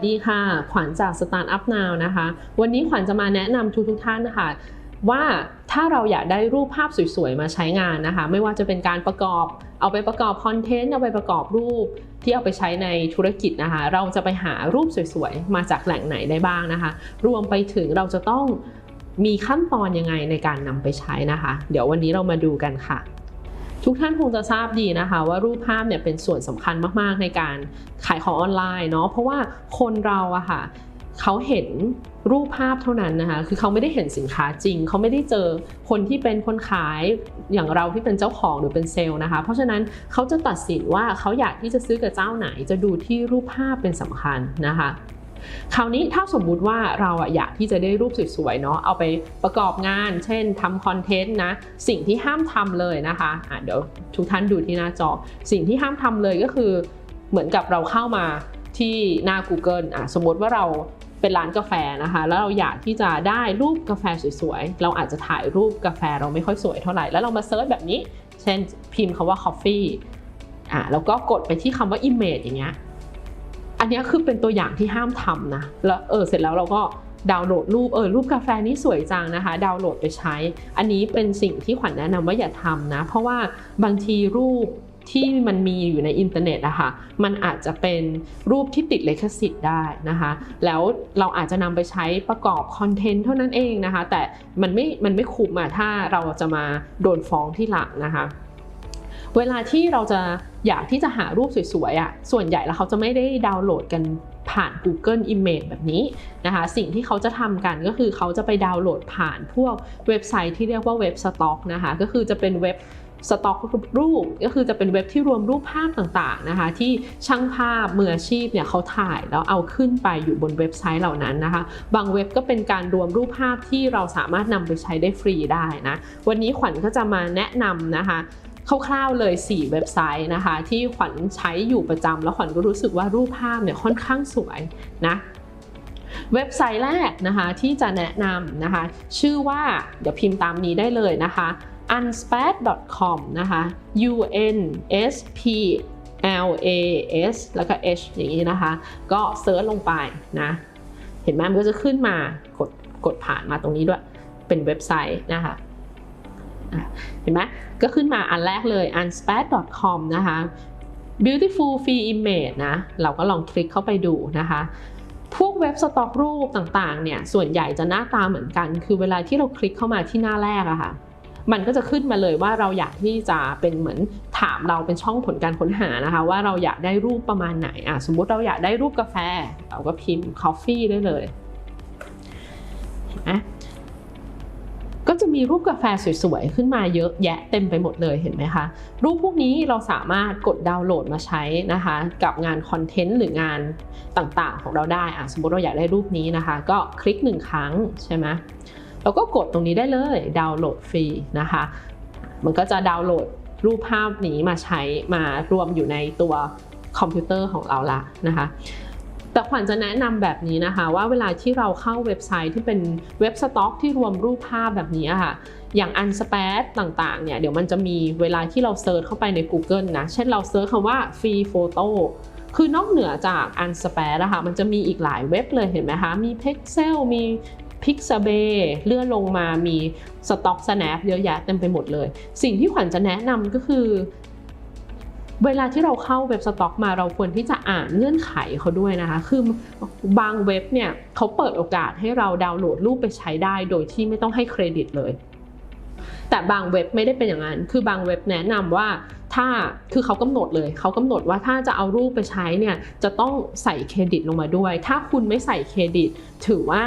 สวัสดีค่ะ ขวัญจาก Startup Now นะคะ วันนี้ขวัญจะมาแนะนำทุกทุกท่านนะคะว่าถ้าเราอยากได้รูปภาพสวยๆ มาใช้งานนะคะ ไม่ว่าจะเป็นการประกอบ เอาไปประกอบคอนเทนต์เอาไปประกอบรูปที่เอาไปใช้ในธุรกิจนะคะ เราจะไปหารูปสวยๆ มาจากแหล่งไหนได้บ้างนะคะ รวมไปถึงเราจะต้องมีขั้นตอนยังไงในการนำไปใช้นะคะ เดี๋ยววันนี้เรามาดูกันค่ะ ทุกท่านคงจะทราบดีนะคะ ว่ารูปภาพเนี่ยเป็นส่วนสำคัญมากๆในการขายของออนไลน์เนาะเพราะว่าคนเราอะค่ะเขาเห็นรูปภาพเท่านั้นนะคะ คือเขาไม่ได้เห็นสินค้าจริง เขาไม่ได้เจอคนที่เป็นคนขายอย่างเราที่เป็นเจ้าของหรือเป็นเซลล์นะคะ เพราะฉะนั้นเขาจะตัดสินว่าเขาอยากที่จะซื้อกับเจ้าไหน จะดูที่รูปภาพเป็นสำคัญนะคะ คราวนี้ถ้าสมมุติว่าเราอะอยากที่จะได้รูปสวยๆเนาะเอาไปประกอบงาน เช่นทำคอนเทนต์นะสิ่งที่ห้ามทำเลยนะคะะเดี๋ยวทุกท่านดูที่หน้าจอ สิ่งที่ห้ามทำเลยก็คือเหมือนกับเราเข้ามาที่หน้า Google อะสมมติว่าเราเป็นร้านกาแฟนะคะ แล้วเราอยากที่จะได้รูปกาแฟสวยๆ เราอาจจะถ่ายรูปกาแฟเราไม่ค่อยสวยเท่าไหร่ แล้วเรามาเซิร์ชแบบนี้ เช่นพิมพ์คาว่า coffee อะแล้วก็กดไปที่คำว่า image อย่างเงี้ย อันนี้คือเป็นตัวอย่างที่ห้ามทำนะ แล้วเออเสร็จแล้วเราก็ดาวน์โหลดรูปเออรูปกาแฟนี้สวยจังนะคะ ดาวน์โหลดไปใช้ อันนี้เป็นสิ่งที่ขวัญแนะนำว่าอย่าทำนะ เพราะว่าบางทีรูปที่มันมีอยู่ในอินเทอร์เน็ตอะคะ่ะมันอาจจะเป็นรูปที่ติดลิขสิทธิ์ได้นะคะ แล้วเราอาจจะนำไปใช้ประกอบคอนเทนต์เท่านั้นเองนะคะ แต่มันไม่มันไม่คุ้มอะถ้าเราจะมาโดนฟ้องที่หลังนะคะ เวลาที่เราจะอยากที่จะหารูปสวยๆอะส่วนใหญ่แล้วเขาจะไม่ได้ดาวน์โหลดกันผ่าน Google Image แบบนี้นะคะสิ่งที่เขาจะทำกันก็คือเขาจะไปดาวน์โหลดผ่านพวกเว็บไซต์ที่เรียกว่าเว็บสต็อกนะคะก็คือจะเป็นเว็บสต็อกรูปก็คือจะเป็นเว็บที่รวมรูปภาพต่างๆนะคะที่ช่างภาพมืออาชีพเนี่ยเขาถ่ายแล้วเอาขึ้นไปอยู่บนเว็บไซต์เหล่านั้นนะคะบางเว็บก็เป็นการรวมรูปภาพที่เราสามารถนำไปใช้ได้ฟรีได้นะวันนี้ขวัญก็จะมาแนะนำนะคะ คร่าวๆเลย 4 เว็บไซต์นะคะ ที่ขวัญใช้อยู่ประจำแล้วขวัญก็รู้สึกว่ารูปภาพเนี่ยค่อนข้างสวยนะเว็บไซต์แรกนะคะที่จะแนะนำนะคะ ชื่อว่าเดี๋ยวพิมพ์ตามนี้ได้เลยนะคะ unspat.com นะคะ u n s p l a s แล้วก็ h อย่างนี้นะคะ ก็เซิร์ชลงไปนะ เห็นไหมมันก็จะขึ้นมากดกดผ่านมาตรงนี้ด้วย เป็นเว็บไซต์นะคะ เห็นไหมก็ขึ้นมาอันแรกเลย unspat.com นะคะ beautiful free image นะ เราก็ลองคลิกเข้าไปดูนะคะ พวกเว็บสต็อกรูปต่างๆ เนี่ย ส่วนใหญ่จะหน้าตาเหมือนกัน คือเวลาที่เราคลิกเข้ามาที่หน้าแรกอะค่ะ มันก็จะขึ้นมาเลยว่าเราอยากที่จะเป็นเหมือนถามเราเป็นช่องผลการค้นหานะคะ ว่าเราอยากได้รูปประมาณไหนอะสมมุติเราอยากได้รูปกาแฟ เราก็พิมพ์ coffee ได้เลยนไหมก็ จะมีรูปกาแฟสวยๆ ขึ้นมาเยอะแยะเต็มไปหมดเลยเห็นไหมคะ รูปพวกนี้เราสามารถกดดาวน์โหลดมาใช้นะคะ กับงานคอนเทนต์หรืองานต่างๆ ของเราได้อะสมมติเราอยากได้รูปนี้นะคะ ก็คลิกหนึ่งครั้งใช่ไหมเราก็กดตรงนี้ได้เลยดาวน์โหลดฟรีนะคะ มันก็จะดาวน์โหลดรูปภาพนี้มาใช้มารวมอยู่ในตัวคอมพิวเตอร์ของเราละนะคะ แต่ขวัญจะแนะนำแบบนี้นะคะ ว่าเวลาที่เราเข้าเว็บไซต์ที่เป็นเว็บสต็อกที่รวมรูปภาพแบบนี้ค่ะ อย่าง Unspat ต่างๆเนี่ยเดี๋ยวมันจะมีเวลาที่เราเซิร์ชเข้าไปใน Google นะ เช่นเราเซิร์ชคำว่า free photo คือนอกเหนือจาก Unspat นะคะมันจะมีอีกหลายเว็บเลยเห็นไหมคะมี Pixel มี Pixabay เลื่อนลงมามี Stock Snap เยอะแยะเต็มไปหมดเลย สิ่งที่ขวัญจะแนะนำก็คือ เวลาที่เราเข้าเว็บสต็อกมาเราควรที่จะอ่านเงื่อนไขเขาด้วยนะคะ คือบางเว็บเนี่ยเขาเปิดโอกาสให้เราดาวน์โหลดรูปไปใช้ได้โดยที่ไม่ต้องให้เครดิตเลยแต่บางเว็บไม่ได้เป็นอย่างนั้น คือบางเว็บแนะนำว่าถ้า คือเขากำหนดเลย เขากำหนดว่าถ้าจะเอารูปไปใช้เนี่ย จะต้องใส่เครดิตลงมาด้วย ถ้าคุณไม่ใส่เครดิต ถือว่า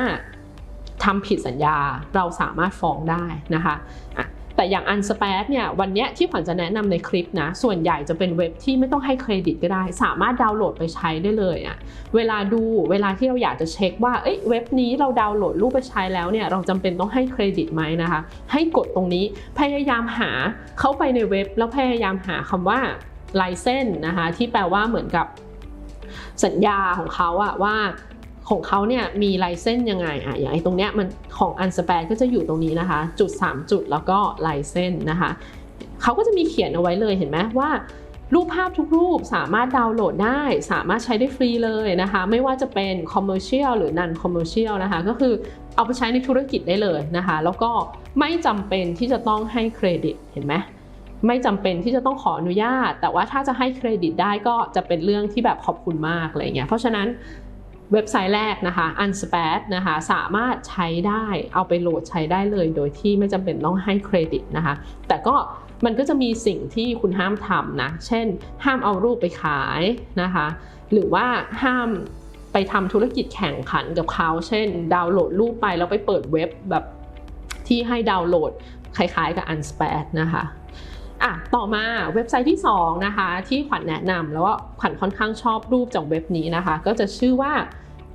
ทำผิดสัญญา เราสามารถฟ้องได้นะคะะ แต่อย่าง Unspat เนี่ยวันนี้ที่ขวัญจะแนะนำในคลิปนะ ส่วนใหญ่จะเป็นเว็บที่ไม่ต้องให้เครดิตก็ได้ สามารถดาวน์โหลดไปใช้ได้เลยอะเวลาดูเวลาที่เราอยากจะเช็คว่าเอ้ยเว็บนี้เราดาวน์โหลดรูปไปใช้แล้วเนี่ยเราจำเป็นต้องให้เครดิตไหมนะคะ ให้กดตรงนี้พยายามหาเข้าไปในเว็บ แล้วพยายามหาคำว่า license นะคะที่แปลว่าเหมือนกับสัญญาของเขาอะว่า ของเขาเนี่ยมีไลเซนยังไงอะอย่างไอ้ตรงเนี้ยมันของอันสเปนก็จะอยู่ตรงนี้นะคะ จุด 3 จุดแล้วก็ไลเซนนะคะเขาก็จะมีเขียนเอาไว้เลยเห็นไหมว่ารูปภาพทุกรูปสามารถดาวน์โหลดได้ สามารถใช้ได้ฟรีเลยนะคะ ไม่ว่าจะเป็น commercial หรือ non commercial นะคะ ก็คือเอาไปใช้ในธุรกิจได้เลยนะคะ แล้วก็ไม่จำเป็นที่จะต้องให้เครดิตเห็นไหมไม่จำเป็นที่จะต้องขออนุญาต แต่ว่าถ้าจะให้เครดิตได้ก็จะเป็นเรื่องที่แบบขอบคุณมากอะไรเงี้ยเพราะฉะนั้น เว็บไซต์แรกนะคะ Unspat นะคะสามารถใช้ได้เอาไปโหลดใช้ได้เลย โดยที่ไม่จำเป็นต้องให้เครดิตนะคะ แต่ก็มันก็จะมีสิ่งที่คุณห้ามทำนะ เช่น ห้ามเอารูปไปขายนะคะ หรือว่าห้ามไปทำธุรกิจแข่งขันกับเขา เช่น ดาวน์โหลดรูปไปแล้วไปเปิดเว็บแบบที่ให้ดาวน์โหลดคล้ายๆกับ Unspat นะคะ อะต่อมาเว็บไซต์ที่2นะคะที่ขวัญแนะนำแล้วว่าขวัญค่อนข้างชอบรูปจากเว็บนี้นะคะ ก็จะชื่อว่า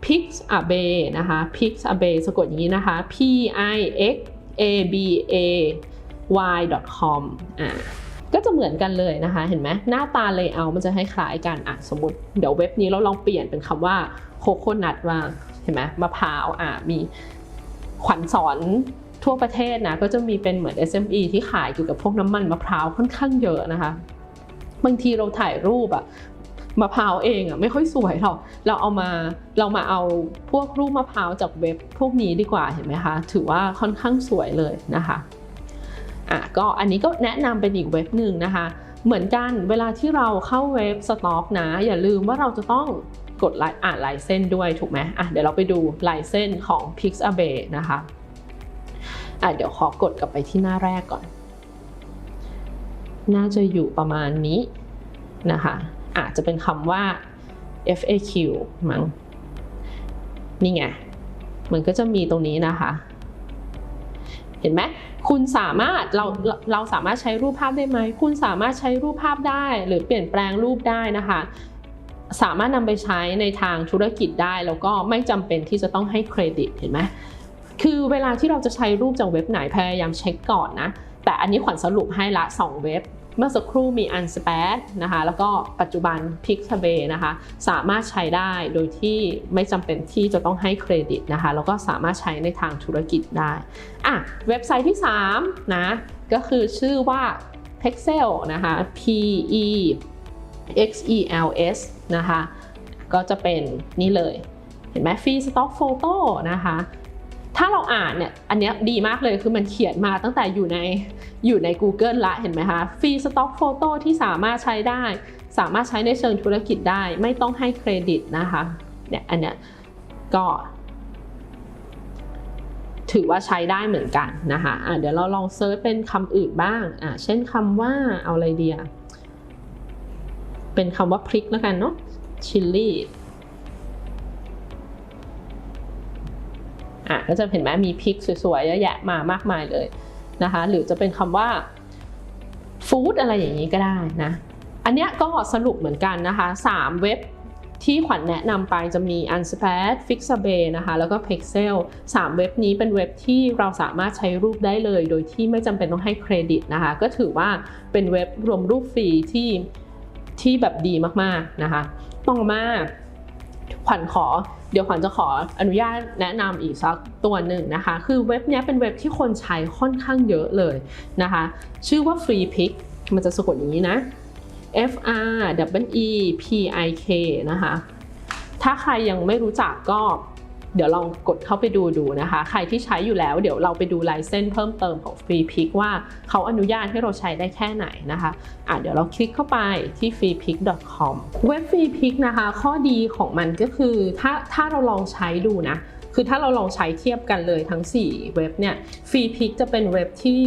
Pixabay นะคะ Pixabay สะกดอย่างนี้นะคะ P I X A B A y.com อ่าก็จะเหมือนกันเลยนะคะ เห็นไหมหน้าตา layout มันจะคล้ายๆกันอะสมมติ เดี๋ยวเว็บนี้เราลองเปลี่ยนเป็นคำว่าโคโคนัทมาเห็นไหมมะพร้าวอะมีขวัญสอน ทั่วประเทศนะก็จะมีเป็นเหมือน SME ที่ขายเกี่ยวกับพวกน้ำมันมะพร้าวค่อนข้างเยอะนะคะ บางทีเราถ่ายรูปอะมะพร้าวเองอะไม่ค่อยสวยหรอกเราเอามาเรามาเอาพวกรูปมะพร้าวจากเว็บพวกนี้ดีกว่าเห็นไหมคะถือว่าค่อนข้างสวยเลยนะคะอะก็อันนี้ก็แนะนำเป็นอีกเว็บหนึ่งนะคะ เหมือนกันเวลาที่เราเข้าเว็บสต็อกนะ อย่าลืมว่าเราจะต้องกดอ่านลายเส้นด้วยถูกไหมอะเดี๋ยวเราไปดูลายเส้นของ Pixabay นะคะ อะเดี๋ยวขอกดกลับไปที่หน้าแรกก่อน น่าจะอยู่ประมาณนี้นะคะ อาจจะเป็นคำว่า FAQ มั้ง นี่ไง มันก็จะมีตรงนี้นะคะ เห็นไหมคุณสามารถเราเราสามารถใช้รูปภาพได้ไหม คุณสามารถใช้รูปภาพได้ หรือเปลี่ยนแปลงรูปได้นะคะ สามารถนำไปใช้ในทางธุรกิจได้ แล้วก็ไม่จำเป็นที่จะต้องให้เครดิตเห็นไหม คือเวลาที่เราจะใช้รูปจากเว็บไหนพยายามเช็คก่อนนะ แต่อันนี้ขวัญสรุปให้ละ 2 เว็บ เมื่อสักครู่มี Unspat นะคะ แล้วก็ปัจจุบัน Pixabay นะคะ สามารถใช้ได้โดยที่ไม่จำเป็นที่จะต้องให้เครดิตนะคะ แล้วก็สามารถใช้ในทางธุรกิจได้ อะ เว็บไซต์ที่ 3 นะ ก็คือชื่อว่า Pexel นะคะ P E X E L S นะคะ ก็จะเป็นนี่เลย เห็นไหมฟรีสต็อกโฟโต้นะคะ ถ้าเราอ่านเนี่ยอันนี้ดีมากเลยคือมันเขียนมาตั้งแต่อยู่ในอยู่ใน Google ละเห็นไหมคะฟรีสต็อกโฟโต้ที่สามารถใช้ได้ สามารถใช้ในเชิงธุรกิจได้ ไม่ต้องให้เครดิตนะคะเนี่ยอันเนี้ยก็ถือว่าใช้ได้เหมือนกันนะคะะเดี๋ยวเราลองเซิร์ชเป็นคำอื่นบ้างอะเช่นคำว่าเอาอะไรเดีย เป็นคำว่าพริกแล้วกันเนาะชิลลี่ อะก็จะเห็นไหมมีพิกสวยๆเยอะแยะมามากมายเลยนะคะ หรือจะเป็นคำว่าฟู้ดอะไรอย่างนี้ก็ได้นะ อันนี้ก็สรุปเหมือนกันนะคะ 3 เว็บที่ขวัญแนะนำไปจะมี Unspat, Fixabay นะคะ แล้วก็ Pexel 3 เว็บนี้เป็นเว็บที่เราสามารถใช้รูปได้เลย โดยที่ไม่จำเป็นต้องให้เครดิตนะคะ ก็ถือว่าเป็นเว็บรวมรูปฟรีที่ที่แบบดีมากๆนะคะ ต่อมาขวัญขอ เดี๋ยวขวัญจะขออนุญาตแนะนำอีกสักตัวหนึ่งนะคะ คือเว็บนี้เป็นเว็บที่คนใช้ค่อนข้างเยอะเลยนะคะ ชื่อว่า Free Pick มันจะสะกดอย่างนี้นะ F R W E P I K นะคะ ถ้าใครยังไม่รู้จักก็ เดี๋ยวลองกดเข้าไปดูดูนะคะ ใครที่ใช้อยู่แล้วเดี๋ยวเราไปดูลายเส้นเพิ่มเติมของ Free Pick ว่าเขาอนุญาตให้เราใช้ได้แค่ไหนนะคะอะเดี๋ยวเราคลิกเข้าไปที่ freepick.com เว็บ Free Pick นะคะ ข้อดีของมันก็คือถ้าถ้าเราลองใช้ดูนะ คือถ้าเราลองใช้เทียบกันเลยทั้ง 4 เว็บเนี่ย Free Pick จะเป็นเว็บที่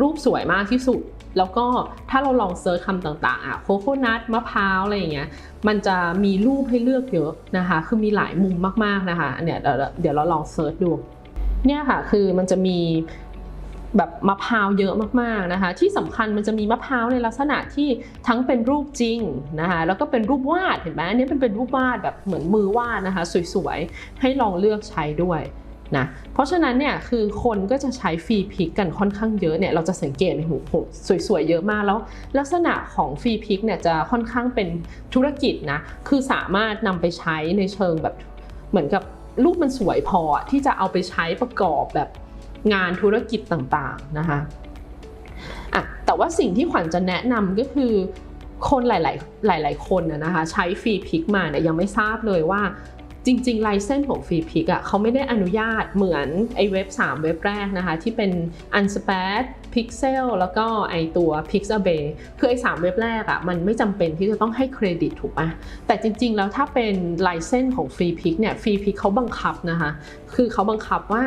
รูปสวยมากที่สุด แล้วก็ถ้าเราลองเซิร์ชคำต่างๆอะโคโคนัทมะพร้าวอะไรอย่างเงี้ยมันจะมีรูปให้เลือกเยอะนะคะ คือมีหลายมุมมากๆนะคะเนี่ยเดี๋ยวเราลองเซิร์ชดูเนี่ยค่ะคือมันจะมีแบบมะพร้าวเยอะมากๆนะคะ ที่สำคัญมันจะมีมะพร้าวในลักษณะที่ทั้งเป็นรูปจริงนะคะแล้วก็เป็นรูปวาดเห็นไหมอันนี้เป็นเป็นรูปวาดแบบเหมือนมือวาดนะคะ สวยๆให้ลองเลือกใช้ด้วย นะเพราะฉะนั้นเนี่ยคือคนก็จะใช้ฟรีพิกกันค่อนข้างเยอะเนี่ยเราจะสังเกตในหูหสวยๆเยอะมากแล้ว ลักษณะของฟรีพิกเนี่ยจะค่อนข้างเป็นธุรกิจนะคือสามารถนำไปใช้ในเชิงแบบเหมือนกับรูปมันสวยพอที่จะเอาไปใช้ประกอบแบบงานธุรกิจต่างๆนะคะอะแต่ว่าสิ่งที่ขวัญจะแนะนำก็คือคนหลายๆหลาย ๆ คนนะคะใช้ฟรีพิกมาเนี่ยยังไม่ทราบเลยว่า จริงๆไลเซนส์ของฟรีพิกอะเขาไม่ได้อนุญาตเหมือนไอ้เว็บ 3 เว็บแรกนะคะ ที่เป็น Unspat Pixel แล้วก็ไอตัว Pixabay คือไอ้3เว็บแรกอะมันไม่จำเป็นที่จะต้องให้เครดิตถูกปะแต่จริง ๆ แล้วถ้าเป็นไลเซนส์ของฟรีพิกเนี่ยฟรีพิกเขาบังคับนะคะ คือเขาบังคับว่า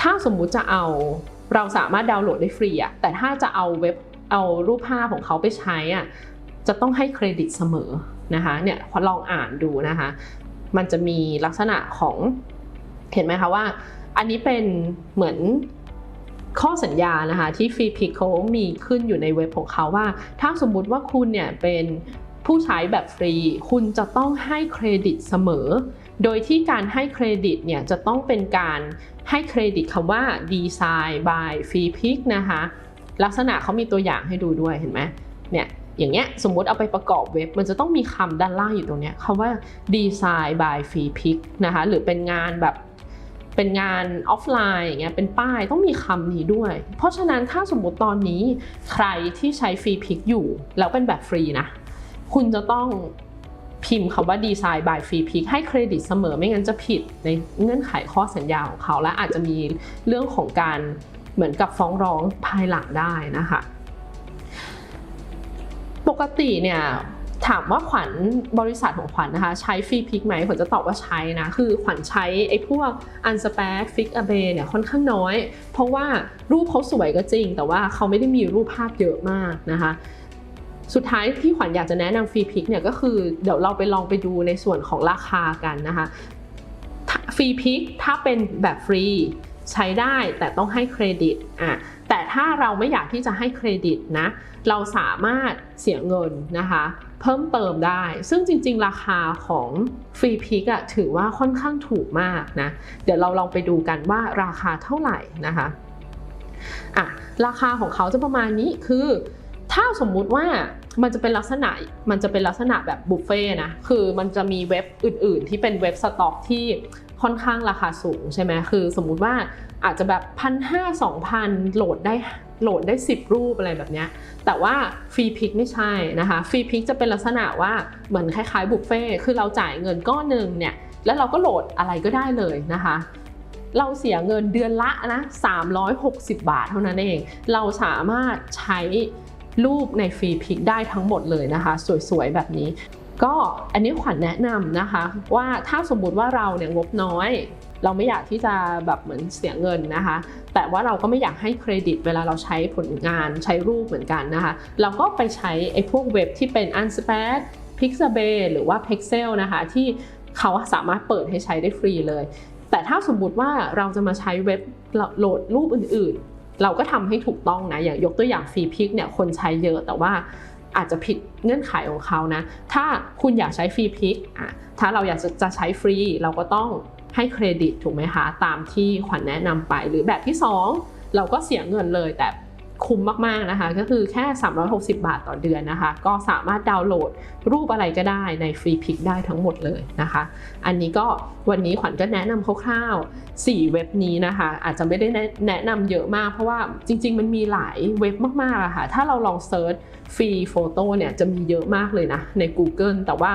ถ้าสมมุติจะเอาเราสามารถดาวน์โหลดได้ฟรีอะแต่ถ้าจะเอาเว็บเอารูปภาพของเขาไปใช้อะจะต้องให้เครดิตเสมอนะคะเนี่ยลองอ่านดูนะคะ มันจะมีลักษณะของเห็นไหมคะว่า อันนี้เป็นเหมือนข้อสัญญานะคะที่ฟรีพิกเขามีขึ้นอยู่ในเว็บของเขาว่า ถ้าสมมุติว่าคุณเนี่ยเป็นผู้ใช้แบบฟรี คุณจะต้องให้เครดิตเสมอ โดยที่การให้เครดิตเนี่ยจะต้องเป็นการให้เครดิตคำว่า design by free pick นะคะ ลักษณะเขามีตัวอย่างให้ดูด้วยเห็นไหมเนี่ย อย่างเงี้ยสมมุติเอาไปประกอบเว็บ มันจะต้องมีคำด้านล่างอยู่ตรงเนี้ยคำว่า design by free pick นะคะหรือเป็นงานแบบเป็นงานออฟไลน์อย่างเงี้ยเป็นป้ายต้องมีคำนี้ด้วย เพราะฉะนั้นถ้าสมมติตอนนี้ใครที่ใช้ฟรีพิกอยู่ แล้วเป็นแบบฟรีนะ คุณจะต้องพิมพ์คำว่า design by free pick ให้เครดิตเสมอไม่งั้นจะผิดในเงื่อนไขข้อสัญญาของเขา และอาจจะมีเรื่องของการเหมือนกับฟ้องร้องภายหลังได้นะคะ กติเนี่ยถามว่าขวัญบริษัทของขวัญนะคะ ใช้ฟรีพิกไหมขวัญจะตอบว่าใช้นะ คือขวัญใช้ไอ้พวก u n s p a c Fix a b a y เนี่ยค่อนข้างน้อย เพราะว่ารูปเขาสวยก็จริง แต่ว่าเขาไม่ได้มีรูปภาพเยอะมากนะคะสุดท้ายที่ขวัญอยากจะแนะนำฟรีพิกเนี่ยก็คือเดี๋ยวเราไปลองไปดูในส่วนของราคากันนะคะฟรีพิกถ้าเป็นแบบฟรีใช้ได้แต่ต้องให้เครดิตอะ แต่ถ้าเราไม่อยากที่จะให้เครดิตนะ เราสามารถเสียเงินนะคะ เพิ่มเติมได้ ซึ่งจริงๆ ราคาของฟรีพิกอะถือว่าค่อนข้างถูกมากนะ เดี๋ยวเราลองไปดูกันว่าราคาเท่าไหร่นะคะอะราคาของเขาจะประมาณนี้คือถ้าสมมุติว่ามันจะเป็นลักษณะมันจะเป็นลักษณะแบบบุฟเฟ่นะคือมันจะมีเว็บอื่น ๆ ที่เป็นเว็บสต็อกที่ค่อนข้างราคาสูงใช่ไหมคือสมมุติว่า อาจจะแบบพันห้าสองพันโหลดได้โหลดได้ 10 รูปอะไรแบบนี้ แต่ว่าฟรีพิกไม่ใช่นะคะ ฟรีพิกจะเป็นลักษณะว่าเหมือนคล้ายๆบุฟเฟ่คือเราจ่ายเงินก้อนหนึ่งเนี่ย แล้วเราก็โหลดอะไรก็ได้เลยนะคะ เราเสียเงินเดือนละนะ 360 บาทเท่านั้นเอง เราสามารถใช้รูปในฟรีพิกได้ทั้งหมดเลยนะคะ สวยๆ แบบนี้ ก็อันนี้ขวัญแนะนำนะคะ ว่าถ้าสมมุติว่าเราเนี่ยงบน้อย เราไม่อยากที่จะแบบเหมือนเสียเงินนะคะ แต่ว่าเราก็ไม่อยากให้เครดิตเวลาเราใช้ผลงานใช้รูปเหมือนกันนะคะ เราก็ไปใช้ไอ้พวกเว็บที่เป็น Unspat Pixabay หรือว่า Pixel นะคะ ที่เขาสามารถเปิดให้ใช้ได้ฟรีเลย แต่ถ้าสมมุติว่าเราจะมาใช้เว็บโหลดรูปอื่นๆ เราก็ทำให้ถูกต้องนะ อย่างยกตัวอย่างฟรีพิกเนี่ยคนใช้เยอะแต่ว่าอาจจะผิดเงื่อนไขของเขานะ ถ้าคุณอยากใช้ฟรีพิกอะถ้าเราอยากจะใช้ฟรี เราก็ต้อง ให้เครดิตถูกไหมคะ ตามที่ขวัญแนะนำไป หรือแบบที่ 2 เราก็เสียเงินเลยแต่คุ้มมากๆนะคะ ก็คือแค่ 360 บาทต่อเดือนนะคะ ก็สามารถดาวน์โหลดรูปอะไรก็ได้ในฟรีพิกได้ทั้งหมดเลยนะคะ อันนี้ก็วันนี้ขวัญก็แนะนำคร่าวๆ 4 เว็บนี้นะคะ อาจจะไม่ได้แนะนำเยอะมาก เพราะว่าจริง ๆ มันมีหลายเว็บมากๆอะค่ะ ถ้าเราลองเซิร์ชฟรีโฟโต้เนี่ยจะมีเยอะมากเลยนะใน Google แต่ว่า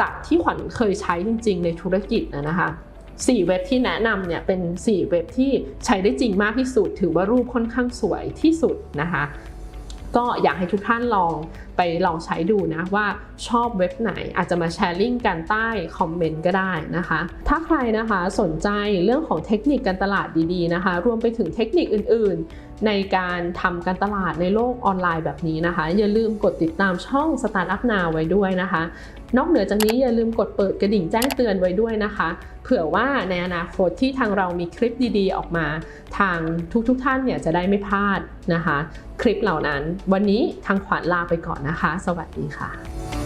จากที่ขวัญเคยใช้จริง ๆ ในธุรกิจนะคะ4เว็บที่แนะนำเนี่ยเป็น 4 เว็บที่ใช้ได้จริงมากที่สุด ถือว่ารูปค่อนข้างสวยที่สุดนะคะก็อยากให้ทุกท่านลองไปลองใช้ดูนะว่าชอบเว็บไหนอาจจะมาแชร์ลิงก์กันใต้คอมเมนต์ก็ได้นะคะ ถ้าใครนะคะสนใจเรื่องของเทคนิคการตลาดดีๆนะคะ รวมไปถึงเทคนิคอื่นๆ ในการทำการตลาดในโลกออนไลน์แบบนี้นะคะ อย่าลืมกดติดตามช่อง Startup Now ไว้ด้วยนะคะ นอกเหนือจากนี้อย่าลืมกดเปิดกระดิ่งแจ้งเตือนไว้ด้วยนะคะ เผื่อว่าในอนาคตที่ทางเรามีคลิปดีๆ ออกมา ทางทุกๆทท่านเนี่ยจะได้ไม่พลาดนะคะ คลิปเหล่านั้น วันนี้ทางขวัญลาไปก่อนนะคะ สวัสดีค่ะ